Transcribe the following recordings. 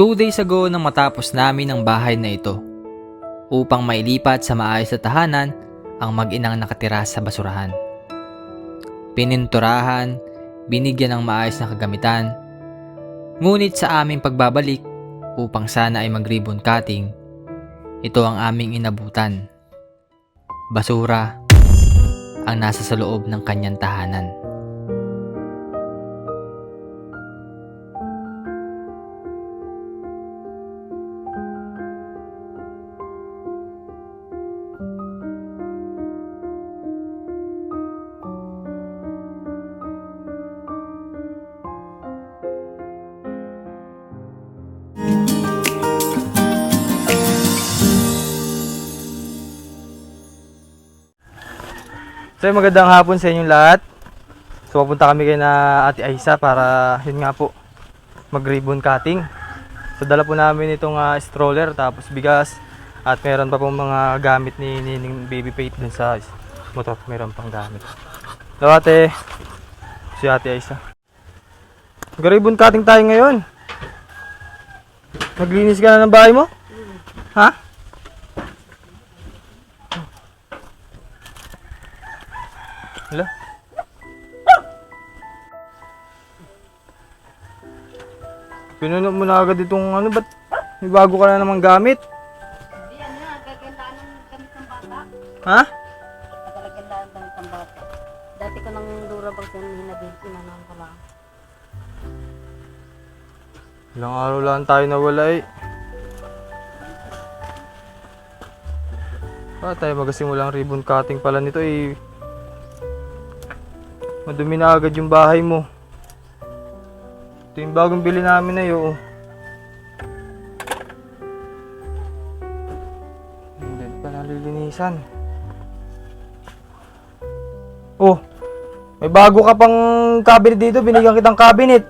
Two days ago nang matapos namin ang bahay na ito upang mailipat sa maayos na tahanan ang mag-inang nakatira sa basurahan. Pininturahan, binigyan ng maayos na kagamitan, ngunit sa aming pagbabalik upang sana ay mag-ribbon cutting, ito ang aming inabutan. Basura ang nasa sa loob ng kanyang tahanan. So magandang hapon sa inyong lahat. So papunta kami kay na Ate Aisa para yun nga po mag-ribbon cutting. So dala po namin itong ah, stroller tapos bigas at meron pa pong mga gamit ni Nining Baby Pate dun sa motor. Meron pang gamit. Hello ate. Si Ate Aisa. Mag-ribbon cutting tayo ngayon. Naglinis ka na ng bahay mo? Ha? Pinuno mo na agad itong ano, ba't may bago ka na namang gamit? Hindi, ano yan, gagandaan ng gamit ng bata. Ha? Gagandaan ng gamit ng bata. Dati ko nang durabag sa hinabing pinanong ko lang. Ilang araw lang tayo nawala eh. Pa tayo magasimulang ribbon cutting pala nito eh. Madumi na agad yung bahay mo. Ito yung bagong bili namin na yun. Hindi pa nalilinisan. Oh, may bago ka pang cabinet dito. Binigyan kitang cabinet.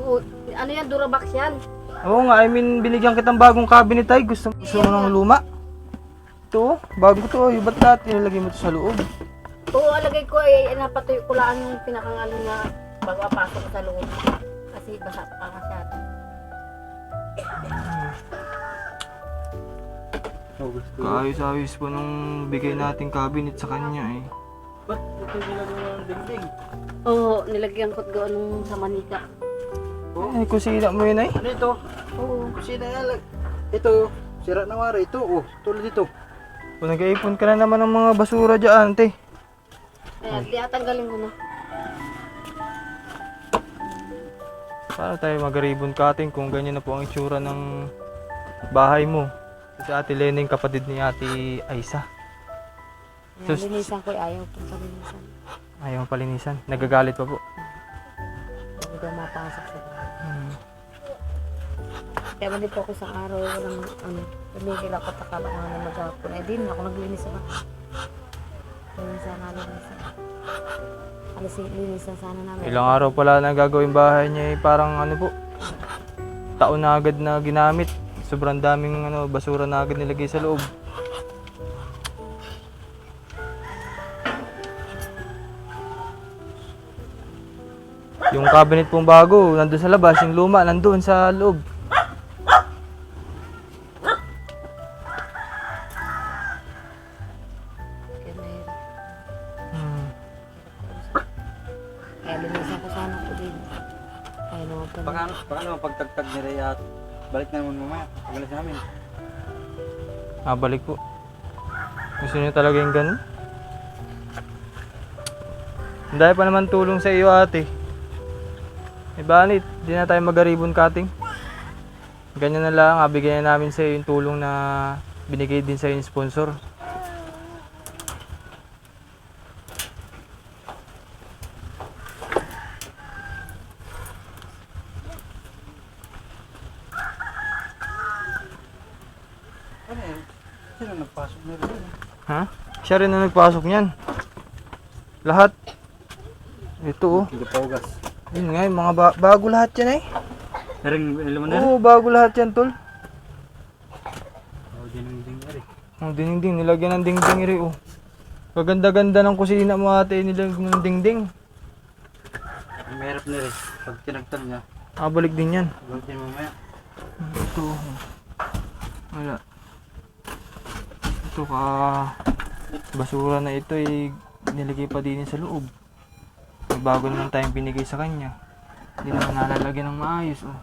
Oo, ano yan, durabox yan? Oo nga, I mean, binigyan kitang bagong cabinet ay. Gusto, gusto mo ng luma? Ito, oh, bago to. Yung ba't lahat ilalagay mo to sa loob? Oo, alagay ko eh, napatuyo ko lang yung pinakangalo na bago apasok sa loob. Kasi basa pa masyado. Kaayos-ayos po nung bigay nating cabinet sa kanya eh. Oo, nilagyan ko doon nung sa manika. Ay, kusina mo yun ay. Ano ito? Oo. Kusina yan. lag- Ito, sira na wari. Ito, oh, tulad ito. Kung nag-iipon ka na naman ng mga basura dyan, te. Kaya di atanggalin ko na. Para tayo mag-ribbon cutting kung ganyan na po ang itsura ng bahay mo. Si Ate Lening, kapatid ni Ate Aisa. Sus- linisan ko ayaw ko sa linisan. Ayaw palinisan. Nagagalit pa po. Hindi ko mapasok sa bahay. Hmm. Kaya ba po ako isang araw, walang ano, tumigil ako takala ko na maghapon. Eh, di na ako naglinis sa bahay. Linisan na, linisan. Alas linisan sana namin. Ilang araw pala na gagawin bahay niya eh, parang ano po, taon na agad na ginamit. Sobrang daming ano, basura na agad nilagay sa loob. Yung cabinet pong bago, nandun sa labas. Yung luma, nandun sa loob. Ah, balik po. Gusto niyo talaga yung ganun? Dahil pa naman tulong sa iyo ate. Eh banit, di na tayo mag-ribbon cutting. Ganyan na lang, abigyan na namin sa iyo yung tulong na binigay din sa iyo ng sponsor. Ano yan? Sino nagpasok na rin? Ha? Siya rin na nagpasok niyan. Lahat. Ito oh. Hindi pa ugas. Yun nga, yung mga ba- bago lahat yan eh. Naring, alam mo na rin? Oo, bago lahat yan tol. Oh, dininding na rin. Ang dingding, nilagyan ng dingding rin oh. Kaganda-ganda ng kusina mo ate, nilagyan ng dingding. Mahirap na rin. Pag tinagtag niya, Nakabalik din yan. Mo mamaya. Ito. Wala. Ito ka basura na ito ay nilagay pa din sa loob. May bago naman tayong binigay sa kanya. Hindi naman nalalagyan ng maayos oh.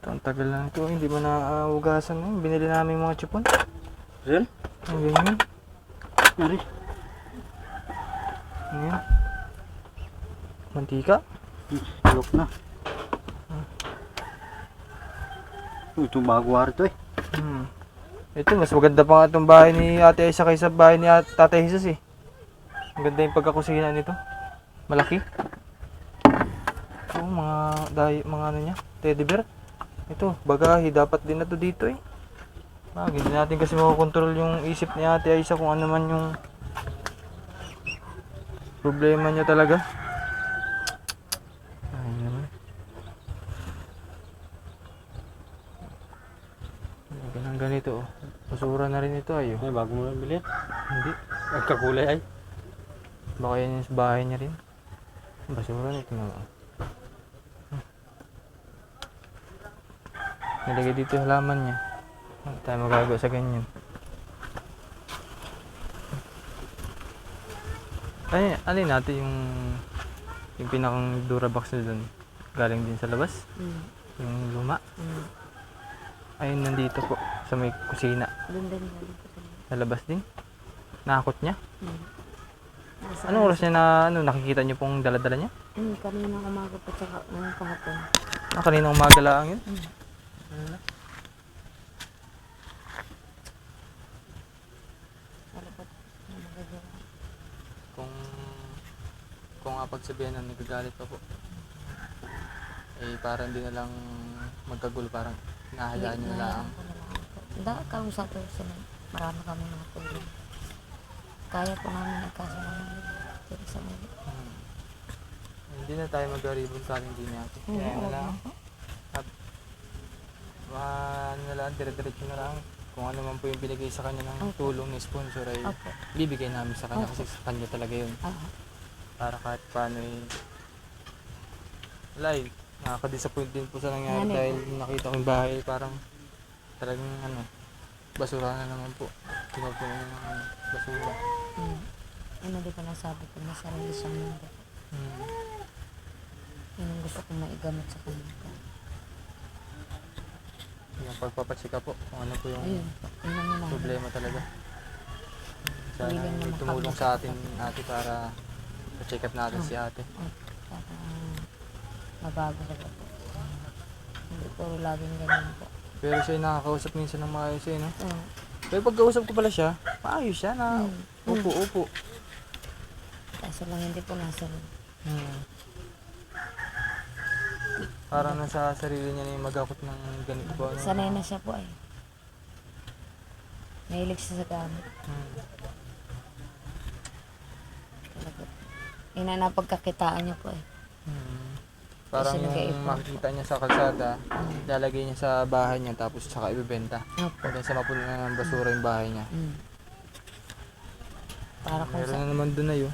Ito, ang tagal lang ito. Hindi mo naugasan na yun. Binili namin mga chipon. Real? Ang ganyan. Nari. Ano yan? Mantika? Look na. Oh, Ito bago war eh. Hmm. Ito, mas maganda pa nga itong bahay ni Ate Aisa kaysa bahay ni At- Tatay Jesus eh. Ang ganda yung pagkakusina nito. Malaki. Oo, mga, dahi, mga ano niya, teddy bear. Ito, bagahe, dapat din na to dito eh. Ah, hindi natin kasi makokontrol yung isip ni Ate Aisa kung ano man yung problema niya talaga. Ay naman. Ganang ganito oh. Basura na rin ito ayo. Ay, bago mo lang bilhin. Hindi. Nagkakulay ay. Baka yan yung bahay niya rin. Basura na ito na. Hmm. Nilagay dito yung halaman niya. Ano tayo magagawa sa ganyan? Ano yun natin yung yung pinakang Durabox na doon? Galing din sa labas? Mm. Yung luma? Mm. Ayun, nandito po. Sa may kusina. Doon din galing ko sa Sa labas din. Nakakot niya. Mm. Nasa- Anong oras niya na ano, nakikita niyo pong daladala niya? Mm, kanina umaga po tsaka ngayong kahapon. Ah, kanina umaga lang yun. Mm. Pa na magagawa. Kung kung apagsabihan na nagagalit pa po. Eh parang di na lang magkagulo, parang nahayaan niyo na lang. Hindi, kausap ko sila. Marami kami mga tulong. Kaya po namin nagkaso namin. Pero sa mga Hmm. Hindi na tayo mag-ribbon cutting din natin. Kaya na lang. Ah, ano na lang, dire-diretso na lang. Kung ano man po yung binigay sa kanya ng Opo. tulong ni sponsor ay Opo. bibigay namin sa kanya Opo. kasi sa kanya talaga yun. Ah, Para kahit paano eh. Wala eh. Nakaka-disappoint din po sa nangyari Nanay dahil nakita ko yung bahay parang talagang ano, basura na naman po. Pinupuno ng ano, basura. mm. Ano di ko nasabi ko na sarili siyang mundo. Hmm. Yun ang gusto kong maigamit sa kanya. Yung pagpapatsika po kung ano po yung Ayun. Yun ang yun problema talaga. Sana Hindi lang tumulong sa atin ate para pa-check up natin si ate. Para mabago sa po. Hindi po laging ganyan po. Pero siya yung nakakausap minsan ng maayos eh, no? Oo. Pero pagkausap ko pala siya, maayos siya na Mm. upo, upo. Kaso lang hindi po nasa rin. Hmm. Parang nasa sarili niya na yung magakot ng ganito po. Ano? Sanay na siya po ay. Mahilig siya sa gamit. Hmm. Talaga. Yun ang napagkakitaan niya po eh. Hmm. Parang Kasi yung nag-iipon makikita niya sa kalsada, Mm. lalagay niya sa bahay niya tapos saka ibebenta. Opo. Hanggang sa mapuno na ng basura yung bahay niya. Mm. Para kung Meron sa... na naman doon na yun.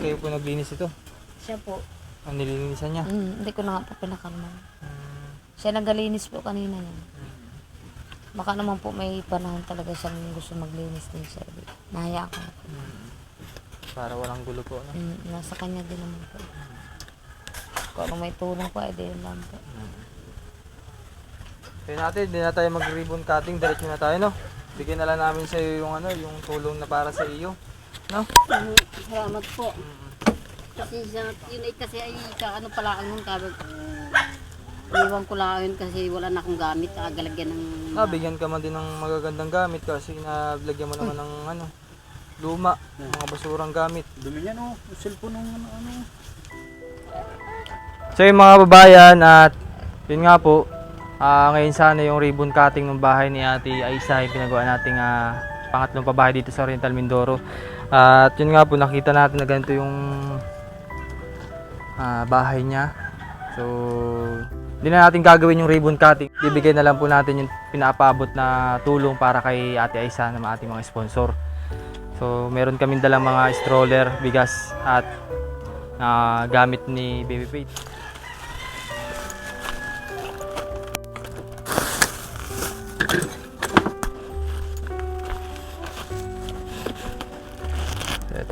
Kayo po naglinis ito. Siya po. Ang nilinisan niya. Mm, hindi ko na nga po pinakalma. Siya nagalinis po kanina yan. Baka naman po may panahon talaga siyang gusto maglinis din siya. Nahaya ko. Hmm. Para walang gulo po. No? Mm, nasa kanya din naman po. Kung ano may tulong po, edi yun lang po. Kaya natin, hindi na tayo mag-ribbon cutting, diretso na tayo, no? Bigyan na lang namin sa iyo yung ano, yung tulong na para sa iyo. No? Salamat po. Kasi sa, yun ay kasi ay sa ano pala ang nung kabag. Iwan ko lang yun kasi wala na akong gamit. Agalagyan ng... Ah, bigyan ka man din ng magagandang gamit kasi nablagyan mo naman ng ano, luma, mga basurang gamit. Dumi niya no. Yung cellphone ng ano. ano. So yung mga babayan at yun nga po, ah, ngayon sana yung ribbon cutting ng bahay ni Ate Aisa yung pinagawa nating ah, pangatlong pabahay dito sa Oriental Mindoro. at yun nga po, nakita natin na ganito yung ah, bahay niya. So, hindi na natin gagawin yung ribbon cutting. Bibigyan na lang po natin yung pinapaabot na tulong para kay Ate Aisa ng ating mga sponsor. So, meron kaming dalang mga stroller, bigas at ah, gamit ni Baby Faith.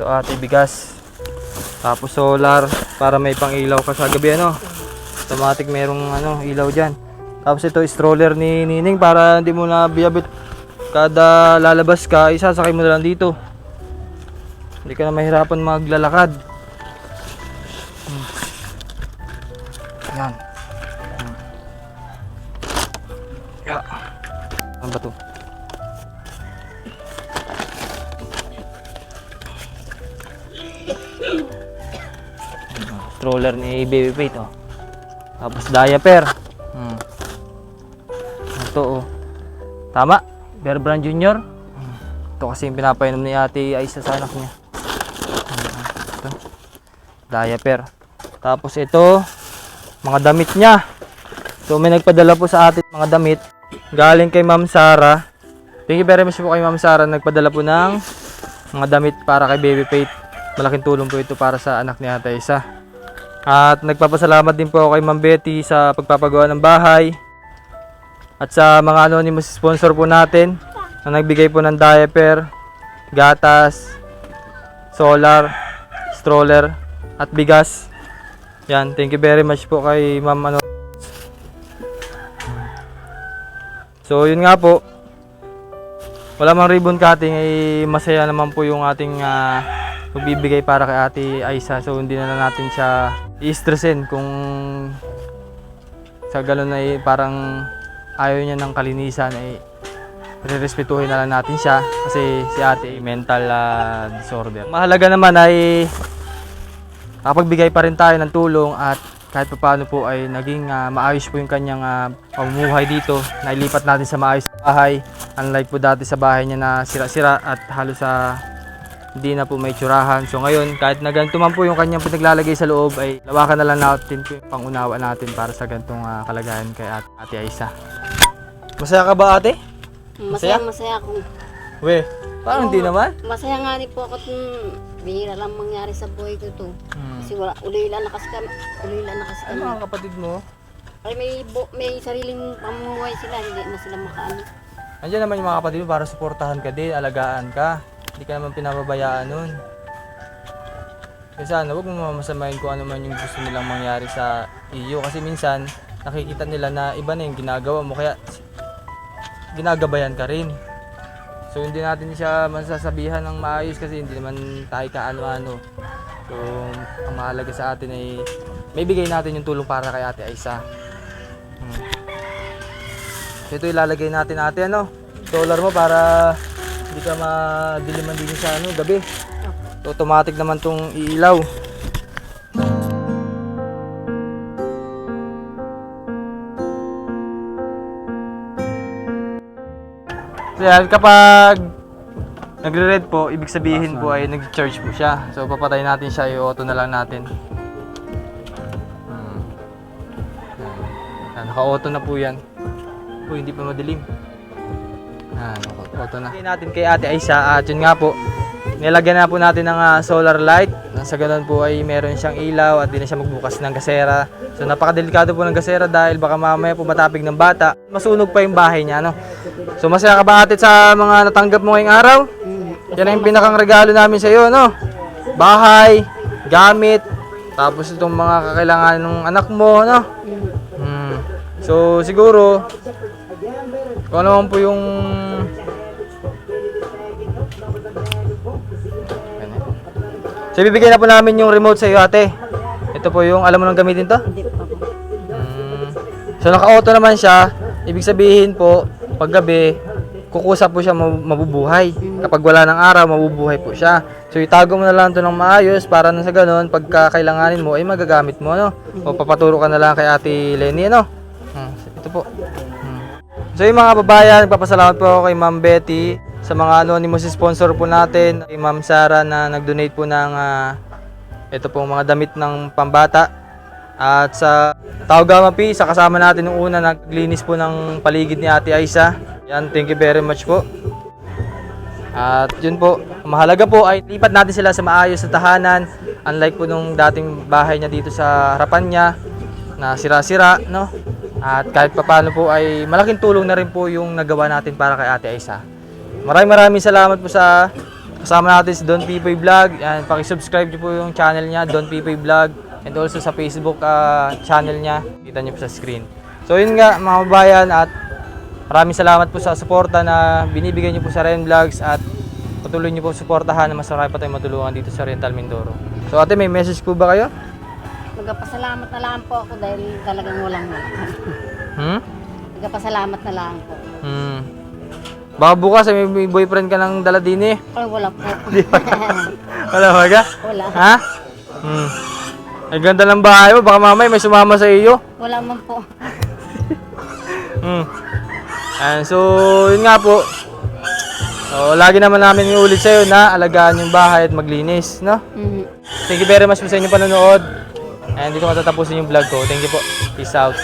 Ito ate bigas. Tapos solar para may pang ilaw ka gabi ano. Automatic merong ano ilaw diyan. Tapos ito stroller ni Nining para hindi mo na biyabit kada lalabas ka, isasakay mo na lang dito. Hindi ka na mahirapan maglalakad. Stroller ni Baby Faith oh. Tapos diaper. Hmm. Ito oh. Tama. Bear Brand Junior. Hmm. Ito kasi yung pinapainom ni Ate Aisa sa anak niya. Hmm. Ito. Diaper. Tapos ito mga damit niya. So may nagpadala po sa atin mga damit galing kay Ma'am Sara. Thank you very much po kay Ma'am Sara nagpadala po ng mga damit para kay Baby Faith. Malaking tulong po ito para sa anak ni Ate Isa. At nagpapasalamat din po ako kay Ma'am Betty sa pagpapagawa ng bahay. At sa mga anonymous sponsor po natin na nagbigay po ng diaper, gatas, solar, stroller, at bigas. Yan, thank you very much po kay Ma'am ano. So, yun nga po. Wala mang ribbon cutting ay masaya naman po yung ating ah, magbibigay para kay Ate Aisa. So hindi na natin siya i-stressin kung sa ganun ay parang ayaw niya ng kalinisan ay rerespetuhin na lang natin siya kasi si ate ay mental ah, disorder. Mahalaga naman ay nakapagbigay pa rin tayo ng tulong at kahit pa paano po ay naging ah, maayos po yung kanyang uh, pamumuhay dito. Nailipat natin sa maayos na bahay. Unlike po dati sa bahay niya na sira-sira at halos sa hindi na po may tsurahan. So ngayon, kahit na ganito man po yung kanyang pinaglalagay sa loob, ay lawakan na lang natin po yung pangunawa natin para sa ganitong ah, kalagayan kay Ate, ate Aisa. Masaya ka ba ate? Masaya, masaya ako. We, parang hindi naman. Masaya nga rin po ako kung bihira lang mangyari sa buhay ko to. Hmm. Kasi wala, ulila na kasi kami. Ulila na kasi Ano kami. mga kapatid mo? Ay, may, bu- may sariling pamumuhay sila, hindi na sila makaano. Andiyan naman yung mga kapatid mo para suportahan ka din, alagaan ka. Hindi ka naman pinababayaan nun. Kaya sana, huwag mo mamasamahin kung ano man yung gusto nilang mangyari sa iyo. Kasi minsan, nakikita nila na iba na yung ginagawa mo. Kaya, ginagabayan ka rin. So, hindi natin siya masasabihan ng maayos kasi hindi naman tayo kaano-ano. So, ang mahalaga sa atin ay may bigay natin yung tulong para kay Ate Aisa. Hmm. So, ito ilalagay natin ate ano, solar mo para hindi ka madiliman din sa ano, gabi. Automatic naman tong iilaw. So yan, kapag nagre-red po, ibig sabihin po ay nag-charge po siya. So papatay natin siya, i-auto na lang natin. Hmm. Yan, naka-auto na po yan. Uy, hindi pa madilim. Auto na. Lagay natin kay Ate Aisa at yun nga po. Nilagyan na po natin ng ah, solar light. Sa ganun po ay meron siyang ilaw at di na siya magbukas ng gasera. So napakadelikado po ng gasera dahil baka mamaya po matapig ng bata. Masunog pa yung bahay niya, no? So masaya ka ba ate sa mga natanggap mo ngayong araw? Yan ang pinakang regalo namin sa iyo, no? Bahay, gamit, tapos itong mga kakailangan ng anak mo, no? Hmm. So siguro, kung ano po yung So bibigyan na po namin yung remote sa iyo ate. Ito po yung alam mo nang gamitin to? Hindi pa po. Mm. So naka-auto naman siya. Ibig sabihin po, pag gabi, kukusa po siya mab- mabubuhay. Kapag wala ng araw, mabubuhay po siya. So itago mo na lang ito ng maayos para na sa ganun, pagka kailanganin mo, ay magagamit mo, ano? O papaturo ka na lang kay Ate Lenny, ano? Hmm, ito po. So yung mga babayan, nagpapasalamat po ako kay Ma'am Betty sa mga anonymous sponsor po natin, kay Ma'am Sara na nag-donate po ng ah, ito pong mga damit ng pambata. At sa Taogama P, sa kasama natin nung una, naglinis po ng paligid ni Ate Aisa. Yan, thank you very much po. At yun po, mahalaga po ay lipat natin sila sa maayos na tahanan. Unlike po nung dating bahay niya dito sa harapan niya na sira-sira, no? At kahit papano po ay malaking tulong na rin po yung nagawa natin para kay Ate Aisa. Maraming maraming salamat po sa kasama natin si Don Pipoy Vlog. Yan, paki-subscribe niyo po yung channel niya, Don Pipoy Vlog. And also sa Facebook ah, channel niya. Kita niyo po sa screen. So yun nga mga kabayan at maraming salamat po sa suporta na binibigay niyo po sa Ren Vlogs at patuloy niyo po suportahan na mas marami pa tayong matulungan dito sa Rental Mindoro. So ate, may message po ba kayo? Magpasalamat na lang po ako dahil talagang walang wala. Hmm? Magpasalamat na lang po. Hmm. Baka bukas ay may boyfriend ka ng dala din eh. Ay, wala po. Wala ba ka? wala. Ha? Hmm. Ay ganda ng bahay mo, baka mamay may sumama sa iyo. Wala man po. Hmm. And so, yun nga po. So, lagi naman namin iulit sa'yo na alagaan yung bahay at maglinis, no? Mhm. Thank you very much po sa inyong panonood. And dito matatapusin yung vlog ko. Thank you po. Peace out.